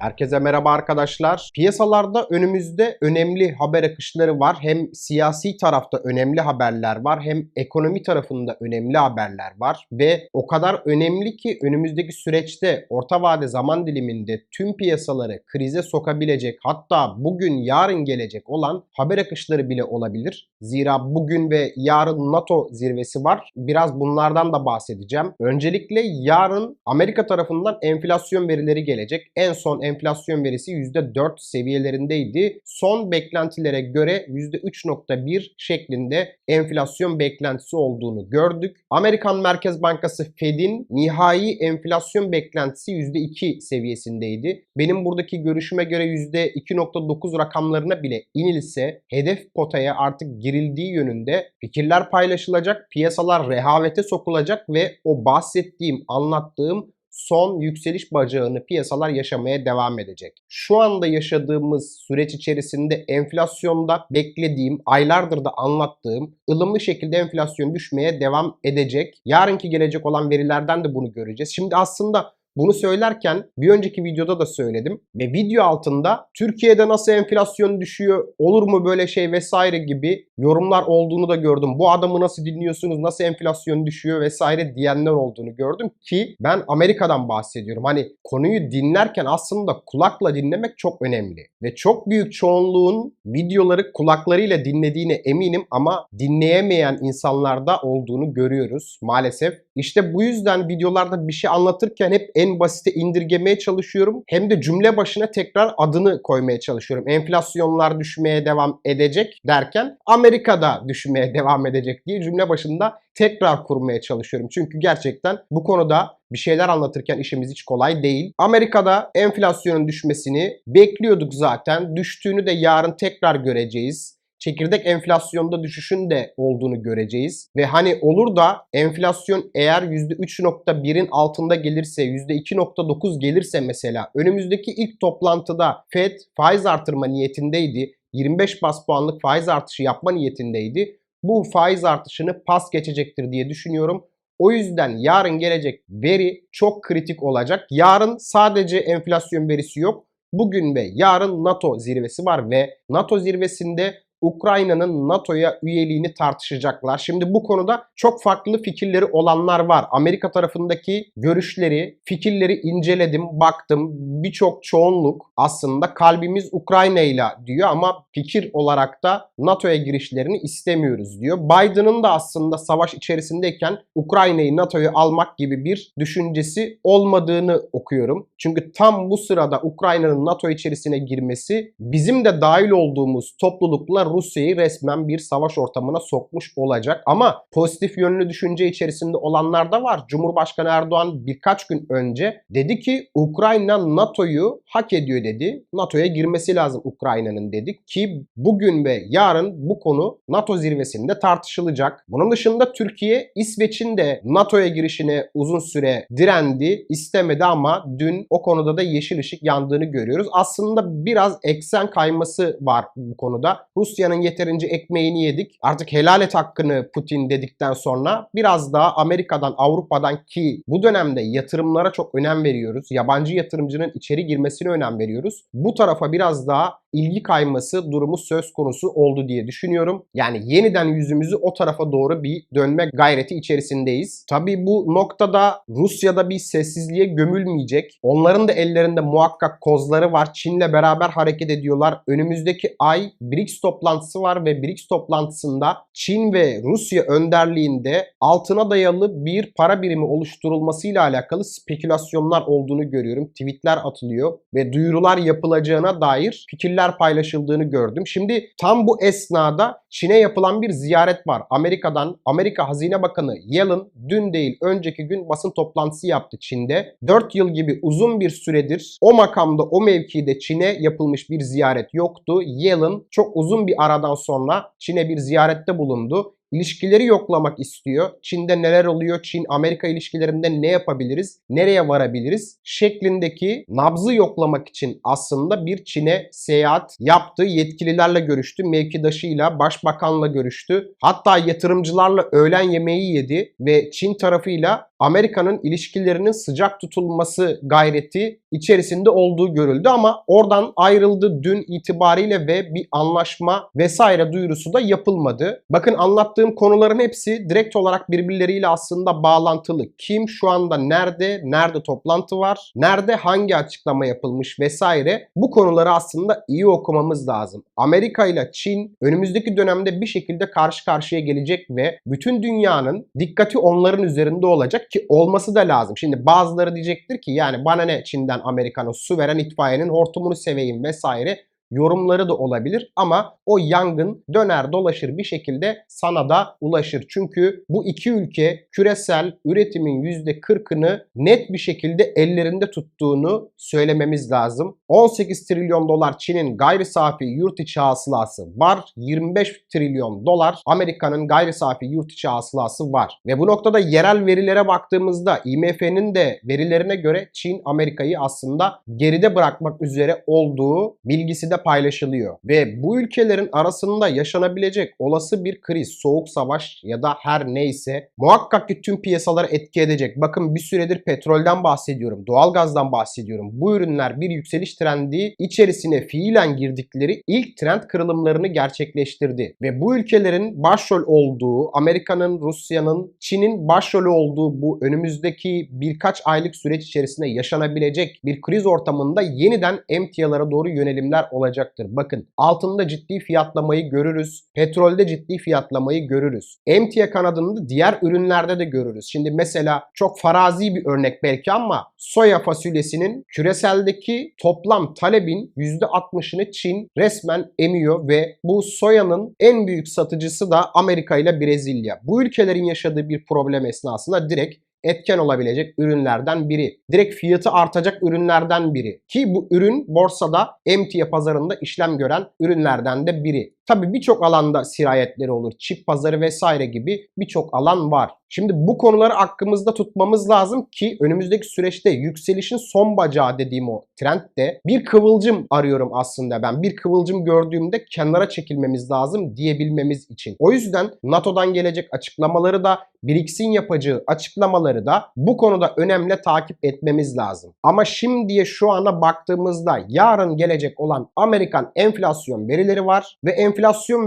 Herkese merhaba arkadaşlar. Piyasalarda önümüzde önemli haber akışları var. Hem siyasi tarafta önemli haberler var hem ekonomi tarafında önemli haberler var. Ve o kadar önemli ki önümüzdeki süreçte orta vade zaman diliminde tüm piyasaları krize sokabilecek hatta bugün yarın gelecek olan haber akışları bile olabilir. Zira bugün ve yarın NATO zirvesi var. Biraz bunlardan da bahsedeceğim. Öncelikle yarın Amerika tarafından enflasyon verileri gelecek. En son enflasyon verisi %4 seviyelerindeydi. Son beklentilere göre %3.1 şeklinde enflasyon beklentisi olduğunu gördük. Amerikan Merkez Bankası Fed'in nihai enflasyon beklentisi %2 seviyesindeydi. Benim buradaki görüşüme göre %2.9 rakamlarına bile inilse hedef potaya artık girildiği yönünde fikirler paylaşılacak, piyasalar rehavete sokulacak ve o bahsettiğim, anlattığım son yükseliş bacağını piyasalar yaşamaya devam edecek. Şu anda yaşadığımız süreç içerisinde enflasyonda beklediğim, aylardır da anlattığım ılımlı şekilde enflasyon düşmeye devam edecek. Yarınki gelecek olan verilerden de bunu göreceğiz. Şimdi aslında bunu söylerken bir önceki videoda da söyledim ve video altında Türkiye'de nasıl enflasyon düşüyor, olur mu böyle şey vesaire gibi yorumlar olduğunu da gördüm. Bu adamı nasıl dinliyorsunuz, nasıl enflasyon düşüyor vesaire diyenler olduğunu gördüm ki ben Amerika'dan bahsediyorum. Hani konuyu dinlerken aslında kulakla dinlemek çok önemli ve çok büyük çoğunluğun videoları kulaklarıyla dinlediğine eminim ama dinleyemeyen insanlarda olduğunu görüyoruz maalesef. İşte bu yüzden videolarda bir şey anlatırken hep en basite indirgemeye çalışıyorum. Hem de cümle başına tekrar adını koymaya çalışıyorum. Enflasyonlar düşmeye devam edecek derken Amerika'da düşmeye devam edecek diye cümle başında tekrar kurmaya çalışıyorum. Çünkü gerçekten bu konuda bir şeyler anlatırken işimiz hiç kolay değil. Amerika'da enflasyonun düşmesini bekliyorduk zaten. Düştüğünü de yarın tekrar göreceğiz çekirdek enflasyonda düşüşün de olduğunu göreceğiz. Ve hani olur da enflasyon eğer %3.1'in altında gelirse, %2.9 gelirse mesela önümüzdeki ilk toplantıda Fed faiz artırma niyetindeydi. 25 bas puanlık faiz artışı yapma niyetindeydi. Bu faiz artışını pas geçecektir diye düşünüyorum. O yüzden yarın gelecek veri çok kritik olacak. Yarın sadece enflasyon verisi yok. Bugün ve yarın NATO zirvesi var ve NATO zirvesinde Ukrayna'nın NATO'ya üyeliğini tartışacaklar. Şimdi bu konuda çok farklı fikirleri olanlar var. Amerika tarafındaki görüşleri, fikirleri inceledim, baktım. Birçok çoğunluk aslında kalbimiz Ukrayna ile diyor ama fikir olarak da NATO'ya girişlerini istemiyoruz diyor. Biden'ın da aslında savaş içerisindeyken Ukrayna'yı NATO'ya almak gibi bir düşüncesi olmadığını okuyorum. Çünkü tam bu sırada Ukrayna'nın NATO içerisine girmesi bizim de dahil olduğumuz topluluklar Rusya'yı resmen bir savaş ortamına sokmuş olacak. Ama pozitif yönlü düşünce içerisinde olanlar da var. Cumhurbaşkanı Erdoğan birkaç gün önce dedi ki Ukrayna NATO'yu hak ediyor dedi. NATO'ya girmesi lazım Ukrayna'nın dedik ki bugün ve yarın bu konu NATO zirvesinde tartışılacak. Bunun dışında Türkiye İsveç'in de NATO'ya girişine uzun süre direndi, istemedi ama dün o konuda da yeşil ışık yandığını görüyoruz. Aslında biraz eksen kayması var bu konuda. Rusya Rusya'nın yeterince ekmeğini yedik. Artık helal et hakkını Putin dedikten sonra biraz daha Amerika'dan, Avrupa'dan ki bu dönemde yatırımlara çok önem veriyoruz. Yabancı yatırımcının içeri girmesine önem veriyoruz. Bu tarafa biraz daha ilgi kayması durumu söz konusu oldu diye düşünüyorum. Yani yeniden yüzümüzü o tarafa doğru bir dönme gayreti içerisindeyiz. Tabii bu noktada Rusya'da bir sessizliğe gömülmeyecek. Onların da ellerinde muhakkak kozları var. Çin'le beraber hareket ediyorlar. Önümüzdeki ay BRICS toplantısı var ve BRICS toplantısında Çin ve Rusya önderliğinde altına dayalı bir para birimi oluşturulmasıyla alakalı spekülasyonlar olduğunu görüyorum. Tweetler atılıyor ve duyurular yapılacağına dair fikirler paylaşıldığını gördüm. Şimdi tam bu esnada Çin'e yapılan bir ziyaret var. Amerika'dan Amerika Hazine Bakanı Yellen dün değil önceki gün basın toplantısı yaptı Çin'de. 4 yıl gibi uzun bir süredir o makamda o mevkide Çin'e yapılmış bir ziyaret yoktu. Yellen çok uzun bir aradan sonra Çin'e bir ziyarette bulundu ilişkileri yoklamak istiyor. Çin'de neler oluyor? Çin-Amerika ilişkilerinde ne yapabiliriz? Nereye varabiliriz? Şeklindeki nabzı yoklamak için aslında bir Çin'e seyahat yaptı. Yetkililerle görüştü. Mevkidaşıyla, başbakanla görüştü. Hatta yatırımcılarla öğlen yemeği yedi ve Çin tarafıyla Amerika'nın ilişkilerinin sıcak tutulması gayreti içerisinde olduğu görüldü ama oradan ayrıldı dün itibariyle ve bir anlaşma vesaire duyurusu da yapılmadı. Bakın anlattığım konuların hepsi direkt olarak birbirleriyle aslında bağlantılı. Kim şu anda nerede, nerede toplantı var, nerede hangi açıklama yapılmış vesaire bu konuları aslında iyi okumamız lazım. Amerika ile Çin önümüzdeki dönemde bir şekilde karşı karşıya gelecek ve bütün dünyanın dikkati onların üzerinde olacak ki olması da lazım. Şimdi bazıları diyecektir ki yani bana ne Çin'den Amerika'nın su veren itfaiyenin hortumunu seveyim vesaire yorumları da olabilir ama o yangın döner dolaşır bir şekilde sana da ulaşır. Çünkü bu iki ülke küresel üretimin %40'ını net bir şekilde ellerinde tuttuğunu söylememiz lazım. 18 trilyon dolar Çin'in gayri safi yurt içi hasılası var. 25 trilyon dolar Amerika'nın gayri safi yurt içi hasılası var. Ve bu noktada yerel verilere baktığımızda IMF'nin de verilerine göre Çin Amerika'yı aslında geride bırakmak üzere olduğu bilgisi de paylaşılıyor. Ve bu ülkelerin arasında yaşanabilecek olası bir kriz, soğuk savaş ya da her neyse muhakkak ki tüm piyasaları etki edecek. Bakın bir süredir petrolden bahsediyorum, doğalgazdan bahsediyorum. Bu ürünler bir yükseliş trendi içerisine fiilen girdikleri ilk trend kırılımlarını gerçekleştirdi. Ve bu ülkelerin başrol olduğu, Amerika'nın, Rusya'nın, Çin'in başrolü olduğu bu önümüzdeki birkaç aylık süreç içerisinde yaşanabilecek bir kriz ortamında yeniden emtialara doğru yönelimler olacaktır. Bakın altında ciddi fiyatlamayı görürüz. Petrolde ciddi fiyatlamayı görürüz. Emtia kanadını diğer ürünlerde de görürüz. Şimdi mesela çok farazi bir örnek belki ama soya fasulyesinin küreseldeki toplam talebin %60'ını Çin resmen emiyor ve bu soyanın en büyük satıcısı da Amerika ile Brezilya. Bu ülkelerin yaşadığı bir problem esnasında direkt etken olabilecek ürünlerden biri. Direkt fiyatı artacak ürünlerden biri. Ki bu ürün borsada emtia pazarında işlem gören ürünlerden de biri. Tabi birçok alanda sirayetleri olur. Çip pazarı vesaire gibi birçok alan var. Şimdi bu konuları aklımızda tutmamız lazım ki önümüzdeki süreçte yükselişin son bacağı dediğim o trendde bir kıvılcım arıyorum aslında ben. Bir kıvılcım gördüğümde kenara çekilmemiz lazım diyebilmemiz için. O yüzden NATO'dan gelecek açıklamaları da BRICS'in yapacağı açıklamaları da bu konuda önemli takip etmemiz lazım. Ama şimdiye şu ana baktığımızda yarın gelecek olan Amerikan enflasyon verileri var ve enflasyon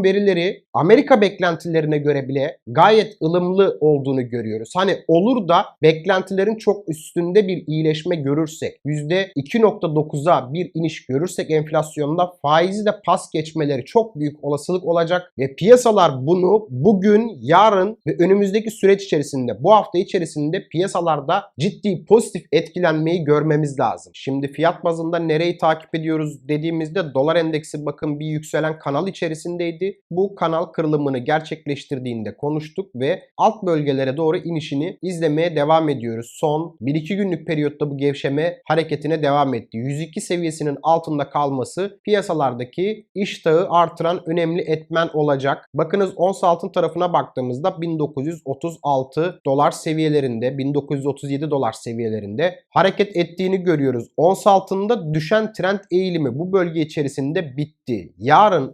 verileri Amerika beklentilerine göre bile gayet ılımlı olduğunu görüyoruz. Hani olur da beklentilerin çok üstünde bir iyileşme görürsek, %2.9'a bir iniş görürsek enflasyonda faizi de pas geçmeleri çok büyük olasılık olacak ve piyasalar bunu bugün, yarın ve önümüzdeki süreç içerisinde, bu hafta içerisinde piyasalarda ciddi pozitif etkilenmeyi görmemiz lazım. Şimdi fiyat bazında nereyi takip ediyoruz dediğimizde dolar endeksi bakın bir yükselen kanal içerisindeydi. Bu kanal kırılımını gerçekleştirdiğinde konuştuk ve alt bölgelere doğru inişini izlemeye devam ediyoruz. Son 1-2 günlük periyotta bu gevşeme hareketine devam etti. 102 seviyesinin altında kalması piyasalardaki iştahı artıran önemli etmen olacak. Bakınız ons altın tarafına baktığımızda 1936 dolar seviyelerinde, 1937 dolar seviyelerinde hareket ettiğini görüyoruz. Ons altında düşen trend eğilimi bu bölge içerisinde bitti. Yarın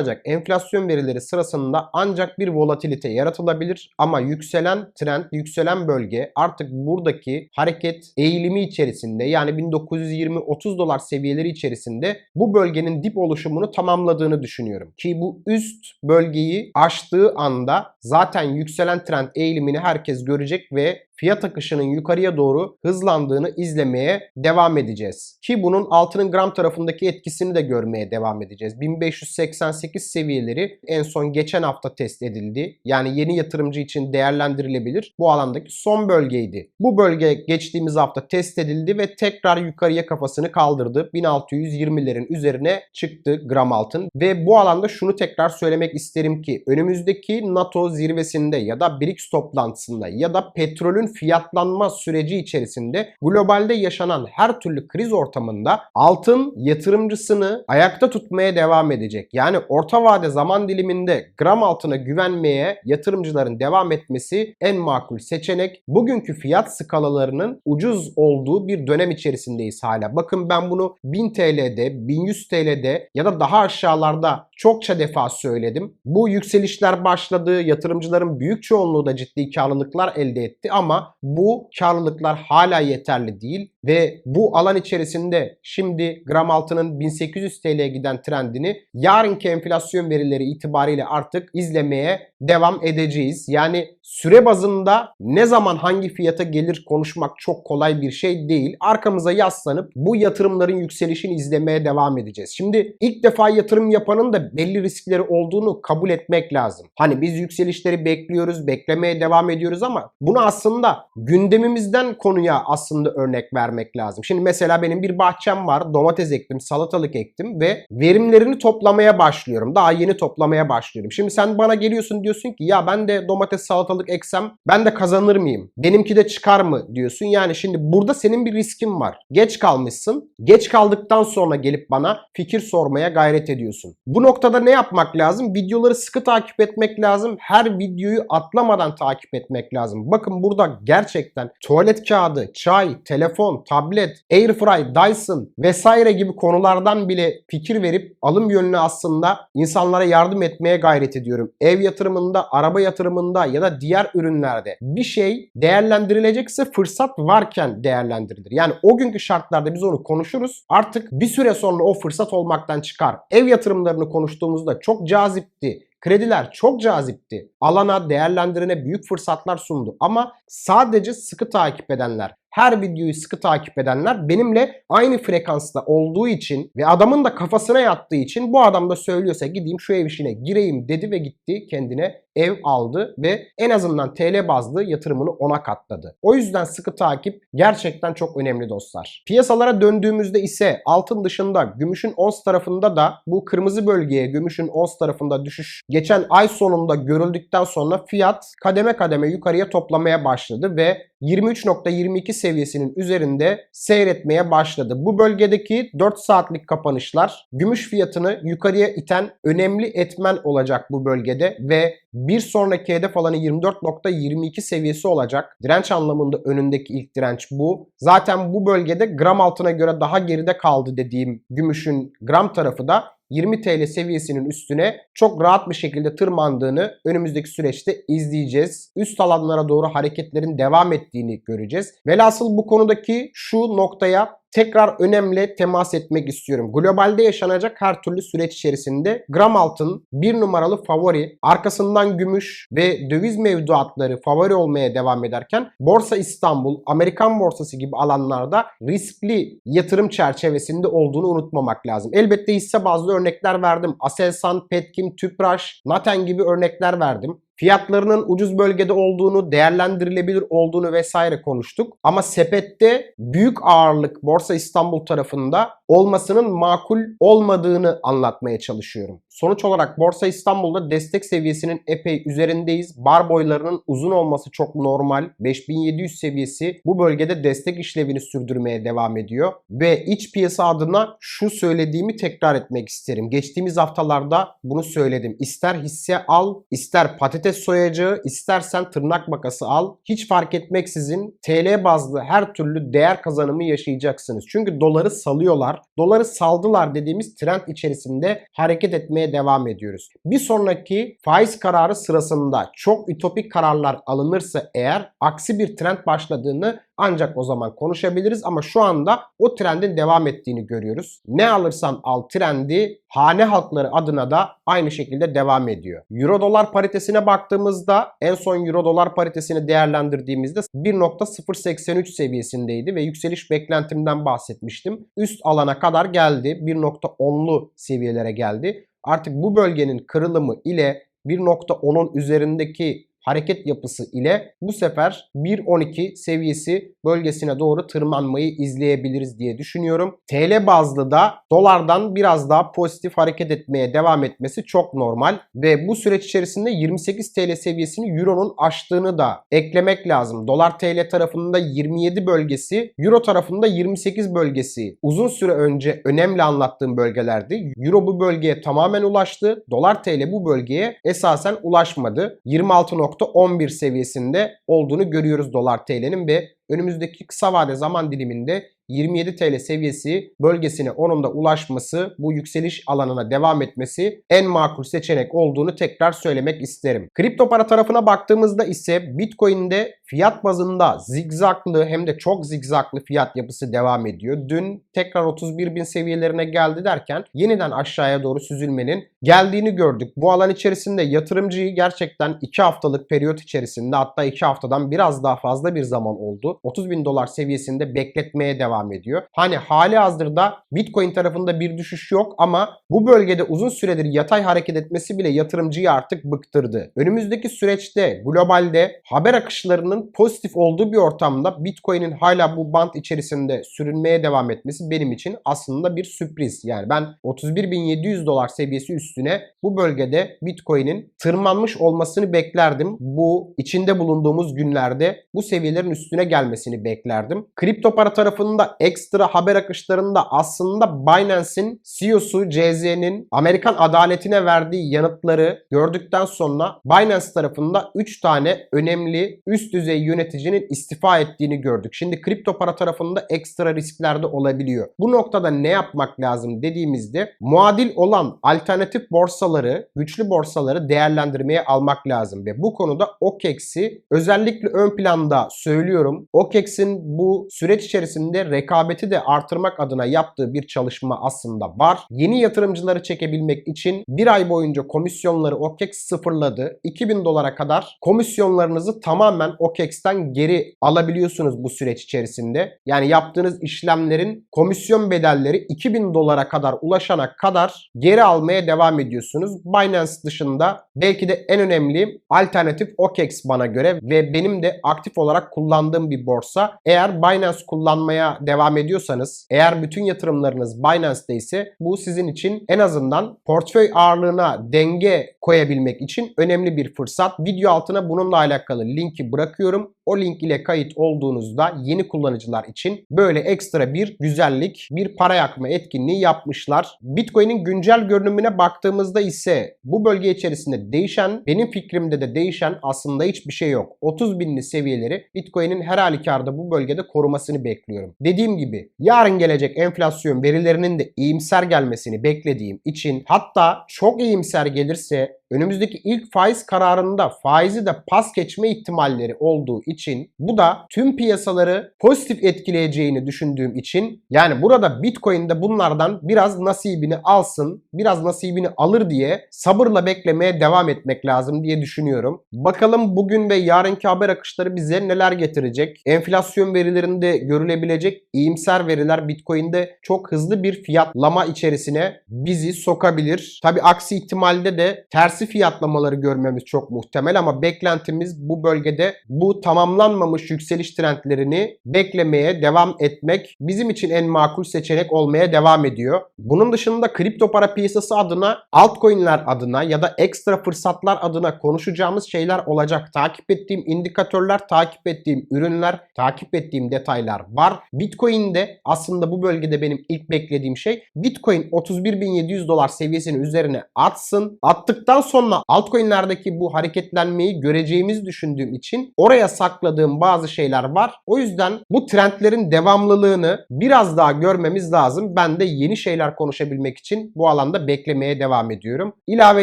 açıklanacak enflasyon verileri sırasında ancak bir volatilite yaratılabilir ama yükselen trend, yükselen bölge artık buradaki hareket eğilimi içerisinde yani 1920-30 dolar seviyeleri içerisinde bu bölgenin dip oluşumunu tamamladığını düşünüyorum. Ki bu üst bölgeyi aştığı anda zaten yükselen trend eğilimini herkes görecek ve fiyat akışının yukarıya doğru hızlandığını izlemeye devam edeceğiz. Ki bunun altının gram tarafındaki etkisini de görmeye devam edeceğiz. 1588 seviyeleri en son geçen hafta test edildi. Yani yeni yatırımcı için değerlendirilebilir. Bu alandaki son bölgeydi. Bu bölge geçtiğimiz hafta test edildi ve tekrar yukarıya kafasını kaldırdı. 1620'lerin üzerine çıktı gram altın. Ve bu alanda şunu tekrar söylemek isterim ki önümüzdeki NATO zirvesinde ya da BRICS toplantısında ya da petrolün fiyatlanma süreci içerisinde globalde yaşanan her türlü kriz ortamında altın yatırımcısını ayakta tutmaya devam edecek. Yani orta vade zaman diliminde gram altına güvenmeye yatırımcıların devam etmesi en makul seçenek. Bugünkü fiyat skalalarının ucuz olduğu bir dönem içerisindeyiz hala. Bakın ben bunu 1000 TL'de, 1100 TL'de ya da daha aşağılarda çokça defa söyledim. Bu yükselişler başladı. Yatırımcıların büyük çoğunluğu da ciddi karlılıklar elde etti ama bu karlılıklar hala yeterli değil ve bu alan içerisinde şimdi gram altının 1800 TL'ye giden trendini yarınki enflasyon verileri itibariyle artık izlemeye devam edeceğiz. Yani süre bazında ne zaman hangi fiyata gelir konuşmak çok kolay bir şey değil. Arkamıza yaslanıp bu yatırımların yükselişini izlemeye devam edeceğiz. Şimdi ilk defa yatırım yapanın da belli riskleri olduğunu kabul etmek lazım. Hani biz yükselişleri bekliyoruz, beklemeye devam ediyoruz ama bunu aslında gündemimizden konuya aslında örnek vermek lazım. Şimdi mesela benim bir bahçem var. Domates ektim, salatalık ektim ve verimlerini toplamaya başlıyorum. Daha yeni toplamaya başlıyorum. Şimdi sen bana geliyorsun diyorsun ki ya ben de domates salatalık eksem ben de kazanır mıyım? Benimki de çıkar mı diyorsun. Yani şimdi burada senin bir riskin var. Geç kalmışsın. Geç kaldıktan sonra gelip bana fikir sormaya gayret ediyorsun. Bu noktada ne yapmak lazım? Videoları sıkı takip etmek lazım. Her videoyu atlamadan takip etmek lazım. Bakın burada gerçekten tuvalet kağıdı, çay, telefon, tablet, airfry, Dyson vesaire gibi konulardan bile fikir verip alım yönüne aslında insanlara yardım etmeye gayret ediyorum. Ev yatırımında, araba yatırımında ya da diğer ürünlerde bir şey değerlendirilecekse fırsat varken değerlendirilir. Yani o günkü şartlarda biz onu konuşuruz. Artık bir süre sonra o fırsat olmaktan çıkar. Ev yatırımlarını konuştuğumuzda çok cazipti. Krediler çok cazipti. Alana, değerlendirene büyük fırsatlar sundu. Ama sadece sıkı takip edenler, her videoyu sıkı takip edenler benimle aynı frekansta olduğu için ve adamın da kafasına yattığı için bu adam da söylüyorsa gideyim şu ev işine gireyim dedi ve gitti kendine ev aldı ve en azından TL bazlı yatırımını ona katladı. O yüzden sıkı takip gerçekten çok önemli dostlar. Piyasalara döndüğümüzde ise altın dışında gümüşün ons tarafında da bu kırmızı bölgeye gümüşün ons tarafında düşüş geçen ay sonunda görüldükten sonra fiyat kademe kademe yukarıya toplamaya başladı ve 23.22 seviyesinin üzerinde seyretmeye başladı. Bu bölgedeki 4 saatlik kapanışlar gümüş fiyatını yukarıya iten önemli etmen olacak bu bölgede ve bir sonraki hedef alanı 24.22 seviyesi olacak. Direnç anlamında önündeki ilk direnç bu. Zaten bu bölgede gram altına göre daha geride kaldı dediğim gümüşün gram tarafı da 20 TL seviyesinin üstüne çok rahat bir şekilde tırmandığını önümüzdeki süreçte izleyeceğiz. Üst alanlara doğru hareketlerin devam ettiğini göreceğiz. Velhasıl bu konudaki şu noktaya tekrar önemli temas etmek istiyorum. Globalde yaşanacak her türlü süreç içerisinde gram altın bir numaralı favori, arkasından gümüş ve döviz mevduatları favori olmaya devam ederken Borsa İstanbul, Amerikan borsası gibi alanlarda riskli yatırım çerçevesinde olduğunu unutmamak lazım. Elbette hisse bazlı örnekler verdim. Aselsan, Petkim, Tüpraş, Naten gibi örnekler verdim fiyatlarının ucuz bölgede olduğunu, değerlendirilebilir olduğunu vesaire konuştuk. Ama sepette büyük ağırlık Borsa İstanbul tarafında olmasının makul olmadığını anlatmaya çalışıyorum. Sonuç olarak Borsa İstanbul'da destek seviyesinin epey üzerindeyiz. Bar boylarının uzun olması çok normal. 5700 seviyesi bu bölgede destek işlevini sürdürmeye devam ediyor. Ve iç piyasa adına şu söylediğimi tekrar etmek isterim. Geçtiğimiz haftalarda bunu söyledim. İster hisse al, ister patates soyacağı, istersen tırnak makası al. Hiç fark etmeksizin TL bazlı her türlü değer kazanımı yaşayacaksınız. Çünkü doları salıyorlar. Doları saldılar dediğimiz trend içerisinde hareket etmeye devam ediyoruz. Bir sonraki faiz kararı sırasında çok ütopik kararlar alınırsa eğer aksi bir trend başladığını ancak o zaman konuşabiliriz ama şu anda o trendin devam ettiğini görüyoruz. Ne alırsan al trendi hane halkları adına da aynı şekilde devam ediyor. Euro dolar paritesine baktığımızda en son euro dolar paritesini değerlendirdiğimizde 1.083 seviyesindeydi ve yükseliş beklentimden bahsetmiştim. Üst alana kadar geldi. 1.10'lu seviyelere geldi. Artık bu bölgenin kırılımı ile 1.10'un üzerindeki hareket yapısı ile bu sefer 1.12 seviyesi bölgesine doğru tırmanmayı izleyebiliriz diye düşünüyorum. TL bazlı da dolardan biraz daha pozitif hareket etmeye devam etmesi çok normal ve bu süreç içerisinde 28 TL seviyesini Euro'nun aştığını da eklemek lazım. Dolar TL tarafında 27 bölgesi, Euro tarafında 28 bölgesi uzun süre önce önemli anlattığım bölgelerdi. Euro bu bölgeye tamamen ulaştı. Dolar TL bu bölgeye esasen ulaşmadı. 26 %11 seviyesinde olduğunu görüyoruz dolar TL'nin ve önümüzdeki kısa vade zaman diliminde 27 TL seviyesi bölgesine onun da ulaşması, bu yükseliş alanına devam etmesi en makul seçenek olduğunu tekrar söylemek isterim. Kripto para tarafına baktığımızda ise Bitcoin'de fiyat bazında zigzaklı hem de çok zigzaklı fiyat yapısı devam ediyor. Dün tekrar 31 bin seviyelerine geldi derken yeniden aşağıya doğru süzülmenin geldiğini gördük. Bu alan içerisinde yatırımcıyı gerçekten 2 haftalık periyot içerisinde hatta 2 haftadan biraz daha fazla bir zaman oldu. 30 bin dolar seviyesinde bekletmeye devam ediyor. Hani hali hazırda Bitcoin tarafında bir düşüş yok ama bu bölgede uzun süredir yatay hareket etmesi bile yatırımcıyı artık bıktırdı. Önümüzdeki süreçte globalde haber akışlarının pozitif olduğu bir ortamda Bitcoin'in hala bu band içerisinde sürünmeye devam etmesi benim için aslında bir sürpriz. Yani ben 31.700 dolar seviyesi üstüne bu bölgede Bitcoin'in tırmanmış olmasını beklerdim. Bu içinde bulunduğumuz günlerde bu seviyelerin üstüne gelmesini beklerdim. Kripto para tarafında ekstra haber akışlarında aslında Binance'in CEO'su CZ'nin Amerikan adaletine verdiği yanıtları gördükten sonra Binance tarafında 3 tane önemli üst düzey yöneticinin istifa ettiğini gördük. Şimdi kripto para tarafında ekstra riskler de olabiliyor. Bu noktada ne yapmak lazım dediğimizde muadil olan alternatif borsaları, güçlü borsaları değerlendirmeye almak lazım ve bu konuda OKEX'i özellikle ön planda söylüyorum. OKEX'in bu süreç içerisinde rekabeti de artırmak adına yaptığı bir çalışma aslında var. Yeni yatırımcıları çekebilmek için bir ay boyunca komisyonları OKEX sıfırladı. 2000 dolara kadar komisyonlarınızı tamamen OKEX'ten geri alabiliyorsunuz bu süreç içerisinde. Yani yaptığınız işlemlerin komisyon bedelleri 2000 dolara kadar ulaşana kadar geri almaya devam ediyorsunuz. Binance dışında belki de en önemli alternatif OKEX bana göre ve benim de aktif olarak kullandığım bir borsa. Eğer Binance kullanmaya devam ediyorsanız, eğer bütün yatırımlarınız Binance'de ise bu sizin için en azından portföy ağırlığına denge koyabilmek için önemli bir fırsat. Video altına bununla alakalı linki bırakıyorum. O link ile kayıt olduğunuzda yeni kullanıcılar için böyle ekstra bir güzellik, bir para yakma etkinliği yapmışlar. Bitcoin'in güncel görünümüne baktığımızda ise bu bölge içerisinde değişen, benim fikrimde de değişen aslında hiçbir şey yok. 30 binli seviyeleri Bitcoin'in her halükarda bu bölgede korumasını bekliyorum. Dediğim gibi yarın gelecek enflasyon verilerinin de iyimser gelmesini beklediğim için hatta çok iyimser gelirse önümüzdeki ilk faiz kararında faizi de pas geçme ihtimalleri olduğu için bu da tüm piyasaları pozitif etkileyeceğini düşündüğüm için yani burada Bitcoin'de bunlardan biraz nasibini alsın, biraz nasibini alır diye sabırla beklemeye devam etmek lazım diye düşünüyorum. Bakalım bugün ve yarınki haber akışları bize neler getirecek? Enflasyon verilerinde görülebilecek iyimser veriler Bitcoin'de çok hızlı bir fiyatlama içerisine bizi sokabilir. Tabi aksi ihtimalde de tersi fiyatlamaları görmemiz çok muhtemel ama beklentimiz bu bölgede bu tamamlanmamış yükseliş trendlerini beklemeye devam etmek bizim için en makul seçenek olmaya devam ediyor. Bunun dışında kripto para piyasası adına, altcoin'ler adına ya da ekstra fırsatlar adına konuşacağımız şeyler olacak. Takip ettiğim indikatörler, takip ettiğim ürünler, takip ettiğim detaylar var. Bitcoin'de aslında bu bölgede benim ilk beklediğim şey Bitcoin 31.700 dolar seviyesinin üzerine atsın. Attıktan sonra altcoin'lerdeki bu hareketlenmeyi göreceğimizi düşündüğüm için oraya sakladığım bazı şeyler var. O yüzden bu trendlerin devamlılığını biraz daha görmemiz lazım. Ben de yeni şeyler konuşabilmek için bu alanda beklemeye devam ediyorum. İlave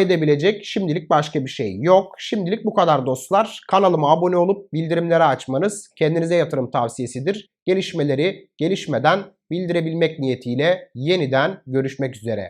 edebilecek şimdilik başka bir şey yok. Şimdilik bu kadar dostlar. Kanalıma abone olup bildirimleri açmanız kendinize yatırım tavsiyesidir. Gelişmeleri gelişmeden bildirebilmek niyetiyle yeniden görüşmek üzere.